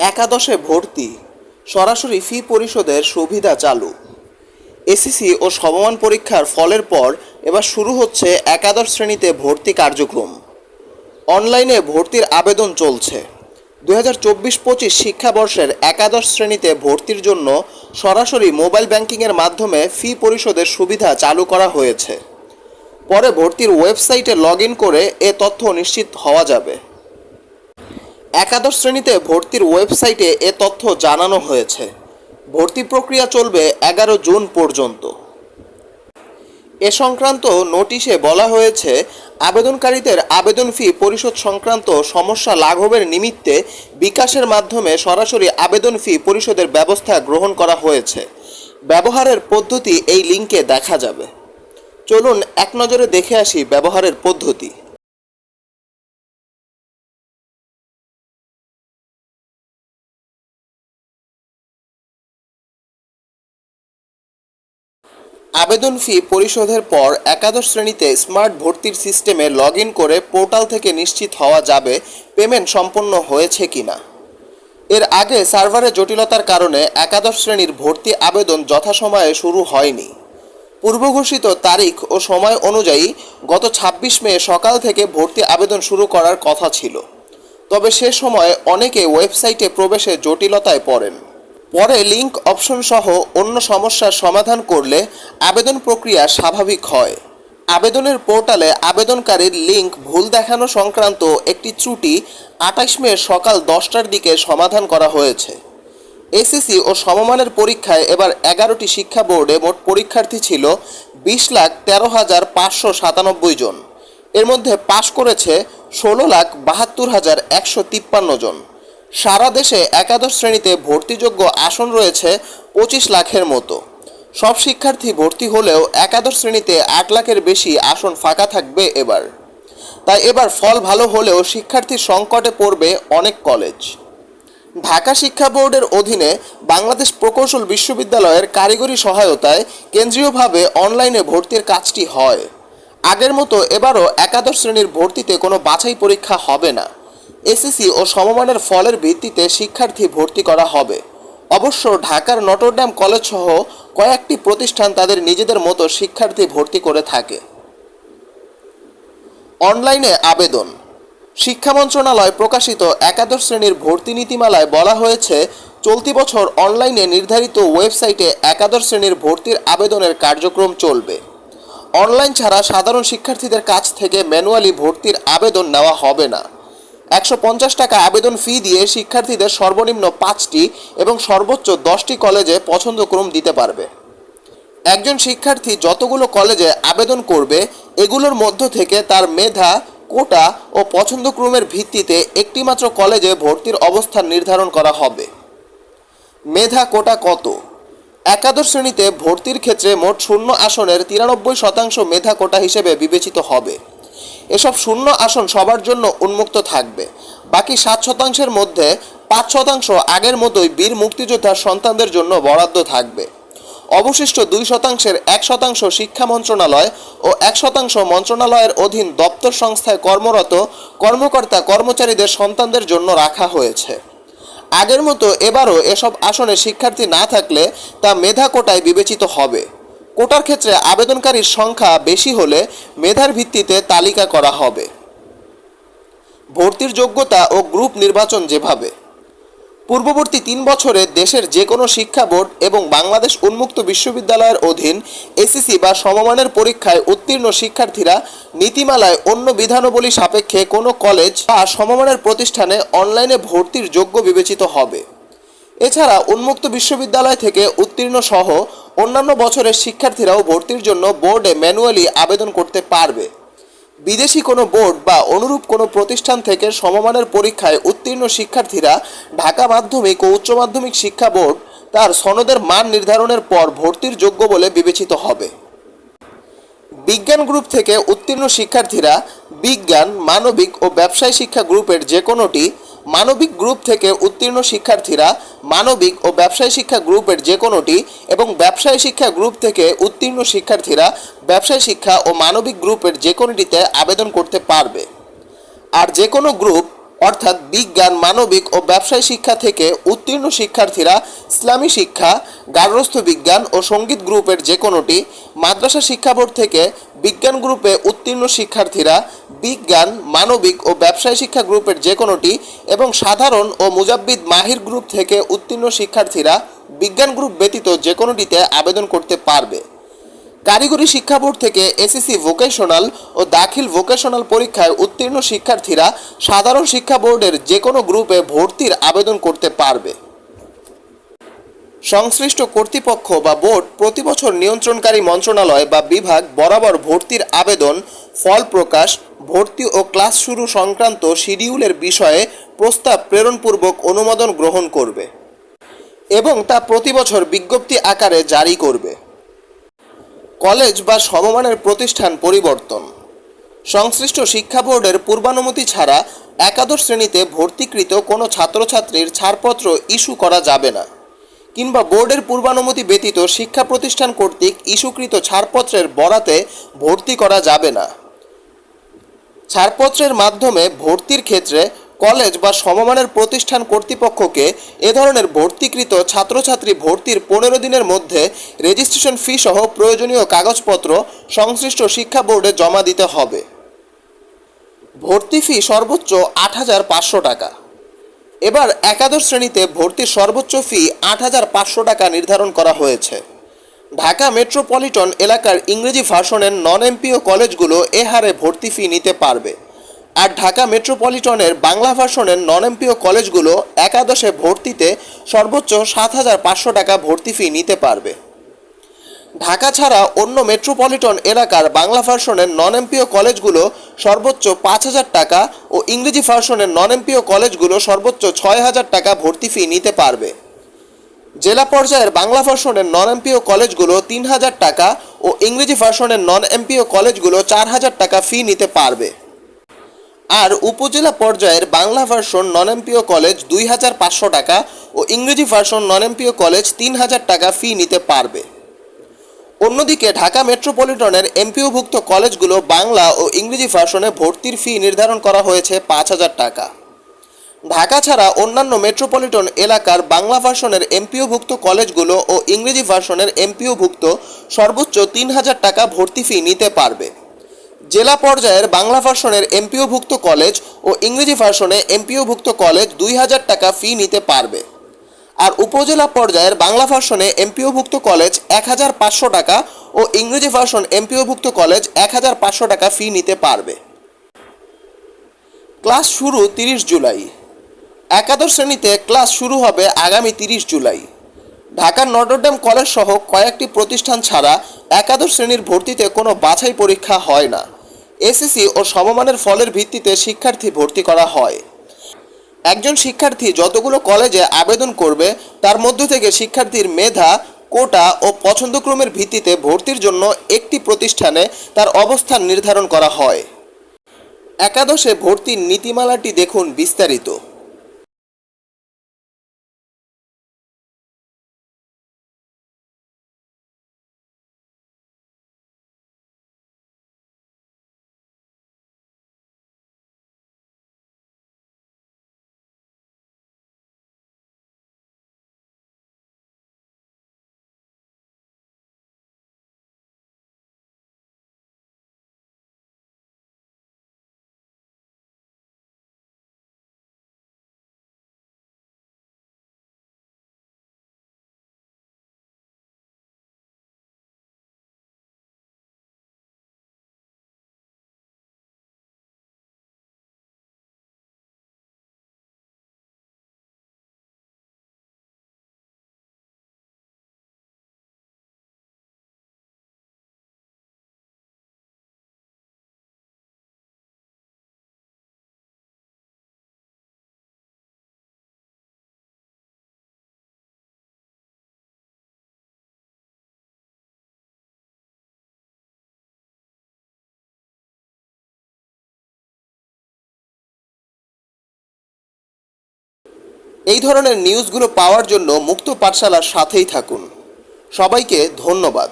একাদশে ভর্তি, সরাসরি ফি পরিশোধের সুবিধা চালু। এসিসি ও সমমান পরীক্ষার ফলের পর এবার শুরু হচ্ছে একাদশ শ্রেণীতে ভর্তি কার্যক্রম। অনলাইনে ভর্তির আবেদন চলছে। দু হাজার চব্বিশ পঁচিশ শিক্ষাবর্ষের একাদশ শ্রেণীতে ভর্তির জন্য সরাসরি মোবাইল ব্যাংকিংয়ের মাধ্যমে ফি পরিশোধের সুবিধা চালু করা হয়েছে। পরে ভর্তির ওয়েবসাইটে লগ ইন করে এ তথ্য নিশ্চিত হওয়া যাবে। একাদশ শ্রেণীতে ভর্তির ওয়েবসাইটে এ তথ্য জানানো হয়েছে। ভর্তি প্রক্রিয়া চলবে এগারো জুন পর্যন্ত। এ সংক্রান্ত নোটিশে বলা হয়েছে, আবেদনকারীদের আবেদন ফি পরিশোধ সংক্রান্ত সমস্যা লাঘবের নিমিত্তে বিকাশের মাধ্যমে সরাসরি আবেদন ফি পরিশোধের ব্যবস্থা গ্রহণ করা হয়েছে। ব্যবহারের পদ্ধতি এই লিঙ্কে দেখা যাবে। চলুন এক নজরে দেখে আসি ব্যবহারের পদ্ধতি। আবেদন ফি পরিশোধের পর একাদশ শ্রেণীতে স্মার্ট ভর্তির সিস্টেমে লগ করে পোর্টাল থেকে নিশ্চিত হওয়া যাবে পেমেন্ট সম্পন্ন হয়েছে কিনা। এর আগে সার্ভারে জটিলতার কারণে একাদশ শ্রেণির ভর্তি আবেদন যথাসময়ে শুরু হয়নি। পূর্বঘোষিত তারিখ ও সময় অনুযায়ী গত ছাব্বিশ মে সকাল থেকে ভর্তি আবেদন শুরু করার কথা ছিল। তবে সে সময় অনেকে ওয়েবসাইটে প্রবেশে জটিলতায় পড়েন। পরে লিঙ্ক অপশন সহ অন্য সমস্যার সমাধান করলে আবেদন প্রক্রিয়া স্বাভাবিক হয়। আবেদনের পোর্টালে আবেদনকারীর লিঙ্ক ভুল দেখানো সংক্রান্ত একটি ত্রুটি আঠাশ মে সকাল দশটার দিকে সমাধান করা হয়েছে। এসএসসি ও সমমানের পরীক্ষায় এবার এগারোটি শিক্ষা বোর্ডে মোট পরীক্ষার্থী ছিল বিশ লাখ তেরো হাজার পাঁচশো সাতানব্বই জন। এর মধ্যে পাশ করেছে ষোলো লাখ বাহাত্তর হাজার একশো তিপ্পান্ন জন। সারা দেশে একাদশ শ্রেণীতে ভর্তিযোগ্য আসন রয়েছে পঁচিশ লাখের মতো। সব শিক্ষার্থী ভর্তি হলেও একাদশ শ্রেণীতে আট লাখের বেশি আসন ফাঁকা থাকবে এবার। তাই এবার ফল ভালো হলেও শিক্ষার্থীর সংকটে পড়বে অনেক কলেজ। ঢাকা শিক্ষা বোর্ডের অধীনে বাংলাদেশ প্রকৌশল বিশ্ববিদ্যালয়ের কারিগরি সহায়তায় কেন্দ্রীয়ভাবে অনলাইনে ভর্তির কাজটি হয়। আগের মতো এবারও একাদশ শ্রেণির ভর্তিতে কোনো বাছাই পরীক্ষা হবে না। এসএসসি ও সমমানের ফলের ভিত্তিতে শিক্ষার্থী ভর্তি করা হবে। অবশ্য ঢাকার নটরডাম কলেজ সহ কয়েকটি প্রতিষ্ঠান তাদের নিজেদের মতো শিক্ষার্থী ভর্তি করে থাকে। অনলাইনে আবেদন। শিক্ষা মন্ত্রণালয় প্রকাশিত একাদশ শ্রেণির ভর্তি নীতিমালায় বলা হয়েছে, চলতি বছর অনলাইনে নির্ধারিত ওয়েবসাইটে একাদশ শ্রেণির ভর্তির আবেদনের কার্যক্রম চলবে। অনলাইন ছাড়া সাধারণ শিক্ষার্থীদের কাছ থেকে ম্যানুয়ালি ভর্তির আবেদন নেওয়া হবে না। একশো পঞ্চাশ টাকা আবেদন ফি দিয়ে শিক্ষার্থীদের সর্বনিম্ন পাঁচটি এবং সর্বোচ্চ দশটি কলেজে পছন্দক্রম দিতে পারবে। একজন শিক্ষার্থী যতগুলো কলেজে আবেদন করবে, এগুলোর মধ্য থেকে তার মেধা, কোটা ও পছন্দক্রমের ভিত্তিতে একটিমাত্র কলেজে ভর্তির অবস্থান নির্ধারণ করা হবে। মেধা কোটা কত? একাদশ শ্রেণীতে ভর্তির ক্ষেত্রে মোট শূন্য আসনের তিরানব্বই শতাংশ মেধা কোটা হিসেবে বিবেচিত হবে। এসব শূন্য আসন সবার জন্য উন্মুক্ত থাকবে। বাকি সাত শতাংশের মধ্যে পাঁচ শতাংশ আগের মতোই বীর মুক্তিযোদ্ধার সন্তানদের জন্য বরাদ্দ থাকবে। অবশিষ্ট দুই শতাংশের এক শতাংশ শিক্ষা মন্ত্রণালয় ও এক শতাংশ মন্ত্রণালয়ের অধীন দপ্তর সংস্থায় কর্মরত কর্মকর্তা কর্মচারীদের সন্তানদের জন্য রাখা হয়েছে। আগের মতো এবারও এসব আসনে শিক্ষার্থী না থাকলে তা মেধা কোটায় বিবেচিত হবে। কোটার ক্ষেত্রে আবেদনকারীর সংখ্যা বেশি হলে মেধার ভিত্তিতে তালিকা করা হবে। ভর্তির যোগ্যতা ও গ্রুপ নির্বাচন যেভাবে। পূর্ববর্তী তিন বছরে দেশের যে কোনো শিক্ষা বোর্ড এবং বাংলাদেশ উন্মুক্ত বিশ্ববিদ্যালয়ের অধীন এসিসি বা সমমানের পরীক্ষায় উত্তীর্ণ শিক্ষার্থীরা নীতিমালায় অন্য বিধানাবলী সাপেক্ষে কোনো কলেজ বা সমমানের প্রতিষ্ঠানে অনলাইনে ভর্তির যোগ্য বিবেচিত হবে। এছাড়া উন্মুক্ত বিশ্ববিদ্যালয় থেকে উত্তীর্ণ সহ অন্যান্য বছরের শিক্ষার্থীরাও ভর্তির জন্য বোর্ডে ম্যানুয়ালি আবেদন করতে পারবে। বিদেশি কোনো বোর্ড বা অনুরূপ কোনো প্রতিষ্ঠান থেকে সমমানের পরীক্ষায় উত্তীর্ণ শিক্ষার্থীরা ঢাকা মাধ্যমিক ও উচ্চ মাধ্যমিক শিক্ষা বোর্ড তার সনদের মান নির্ধারণের পর ভর্তির যোগ্য বলে বিবেচিত হবে। বিজ্ঞান গ্রুপ থেকে উত্তীর্ণ শিক্ষার্থীরা বিজ্ঞান, মানবিক ও ব্যবসায় শিক্ষা গ্রুপের যে কোনোটি মানবিক গ্রুপ থেকে উত্তীর্ণ শিক্ষার্থীরা মানবিক ও ব্যবসায় শিক্ষা গ্রুপের যে কোনোটি এবং ব্যবসায় শিক্ষা গ্রুপ থেকে উত্তীর্ণ শিক্ষার্থীরা ব্যবসায় শিক্ষা ও মানবিক গ্রুপের যে কোনোটিতে আবেদন করতে পারবে। আর যে কোনো গ্রুপ অর্থাৎ বিজ্ঞান, মানবিক ও ব্যবসায় শিক্ষা থেকে উত্তীর্ণ শিক্ষার্থীরা ইসলামী শিক্ষা, গার্হস্থ্য বিজ্ঞান ও সংগীত গ্রুপের যে কোনোটি মাদ্রাসা শিক্ষা বোর্ড থেকে বিজ্ঞান গ্রুপে উত্তীর্ণ শিক্ষার্থীরা বিজ্ঞান, মানবিক ও ব্যবসায় শিক্ষা গ্রুপের যে কোনোটি এবং সাধারণ ও মুজাব্বিদ মাহির গ্রুপ থেকে উত্তীর্ণ শিক্ষার্থীরা বিজ্ঞান গ্রুপ ব্যতীত যে কোনোটিতে আবেদন করতে পারবে। কারিগরি শিক্ষা বোর্ড থেকে এসএসসি ভোকেশনাল ও দাখিল ভোকেশনাল পরীক্ষায় উত্তীর্ণ শিক্ষার্থীরা সাধারণ শিক্ষা বোর্ডের যে কোনো গ্রুপে ভর্তির আবেদন করতে পারবে। সংশ্লিষ্ট কর্তৃপক্ষ বা বোর্ড প্রতি বছর নিয়ন্ত্রণকারী মন্ত্রণালয় বা বিভাগ বরাবর ভর্তির আবেদন, ফল প্রকাশ, ভর্তি ও ক্লাস শুরু সংক্রান্ত শিডিউলের বিষয়ে প্রস্তাব প্রেরণপূর্বক অনুমোদন গ্রহণ করবে এবং তা প্রতি বছর বিজ্ঞপ্তি আকারে জারি করবে। কলেজ বা সমমানের প্রতিষ্ঠান পরিবর্তন। সংশ্লিষ্ট শিক্ষা বোর্ডের পূর্বানুমতি ছাড়া একাদশ শ্রেণীতে ভর্তিকৃত কোনো ছাত্রছাত্রীর ছাড়পত্র ইস্যু করা যাবে না, কিংবা বোর্ডের পূর্বানুমতি ব্যতীত শিক্ষা প্রতিষ্ঠান কর্তৃক ইস্যুকৃত ছাড়পত্রের বরাতে ভর্তি করা যাবে না। ছাড়পত্রের মাধ্যমে ভর্তির ক্ষেত্রে কলেজ বা সমমানের প্রতিষ্ঠান কর্তৃপক্ষকে এ ধরনের ভর্তিকৃত ছাত্রছাত্রী ভর্তির পনেরো দিনের মধ্যে রেজিস্ট্রেশন ফি সহ প্রয়োজনীয় কাগজপত্র সংশ্লিষ্ট শিক্ষা বোর্ডে জমা দিতে হবে। ভর্তি ফি সর্বোচ্চ আট হাজার পাঁচশো টাকা। এবার একাদশ শ্রেণীতে ভর্তির সর্বোচ্চ ফি আট হাজার পাঁচশো টাকা নির্ধারণ করা হয়েছে। ঢাকা মেট্রোপলিটন এলাকার ইংরেজি ভার্সনের নন এমপিও কলেজগুলো এ হারে ভর্তি ফি নিতে পারবে। আর ঢাকা মেট্রোপলিটনের বাংলা ভার্সনের নন এমপিও কলেজগুলো একাদশে ভর্তিতে সর্বোচ্চ সাত হাজার পাঁচশো টাকা ভর্তি ফি নিতে পারবে। ঢাকা ছাড়া অন্য মেট্রোপলিটন এলাকার বাংলা ভার্সনের নন এমপিও কলেজগুলো সর্বোচ্চ পাঁচ হাজার টাকা ও ইংরেজি ভার্সনের নন এমপিও কলেজগুলো সর্বোচ্চ ছয় হাজার টাকা ভর্তি ফি নিতে পারবে। জেলা পর্যায়ের বাংলা ভার্সনের নন এমপিও কলেজগুলো তিন হাজার টাকা ও ইংরেজি ভার্সনের নন এমপিও কলেজগুলো চার হাজার টাকা ফি নিতে পারবে। আর উপজেলা পর্যায়ের Bangla version non MPO college দুই হাজার পাঁচশো টাকা ও ইংরেজি ভার্সন নন এমপিও কলেজ তিন হাজার টাকা ফি নিতে পারবে। অন্যদিকে ঢাকা মেট্রোপলিটনের এমপিওভুক্ত কলেজগুলো বাংলা ও ইংরেজি ভার্সনে ভর্তির ফি নির্ধারণ করা হয়েছে পাঁচ হাজার টাকা। ঢাকা ছাড়া অন্যান্য মেট্রোপলিটন এলাকার বাংলা ভার্সনের এমপিওভুক্ত কলেজগুলো ও ইংরেজি ভার্সনের এমপিওভুক্ত সর্বোচ্চ তিন হাজার টাকা ভর্তি ফি নিতে পারবে। জেলা পর্যায়ের বাংলা ভার্সনের এমপিওভুক্ত কলেজ ও ইংরেজি ভার্সনে এমপিওভুক্ত কলেজ দুই হাজার টাকা ফি নিতে পারবে। আর উপজেলা পর্যায়ের বাংলা ভার্সনে এমপিওভুক্ত কলেজ এক হাজার পাঁচশো টাকা ও ইংরেজি ভার্সন এমপিওভুক্ত কলেজ এক হাজার পাঁচশো টাকা ফি নিতে পারবে। ক্লাস শুরু তিরিশ জুলাই। একাদশ শ্রেণীতে ক্লাস শুরু হবে আগামী তিরিশ জুলাই। ঢাকার নটরডেম কলেজ সহ কয়েকটি প্রতিষ্ঠান ছাড়া একাদশ শ্রেণির ভর্তিতে কোনো বাছাই পরীক্ষা হয় না। এসএসসি ও সমমানের ফলের ভিত্তিতে শিক্ষার্থী ভর্তি করা হয়। একজন শিক্ষার্থী যতগুলো কলেজে আবেদন করবে, তার মধ্য থেকে শিক্ষার্থীর মেধা, কোটা ও পছন্দক্রমের ভিত্তিতে ভর্তির জন্য একটি প্রতিষ্ঠানে তার অবস্থান নির্ধারণ করা হয়। একাদশে ভর্তির নীতিমালাটি দেখুন বিস্তারিত। এই ধরনের নিউজগুলো পাওয়ার জন্য মুক্ত পাঠশালার সাথেই থাকুন। সবাইকে ধন্যবাদ।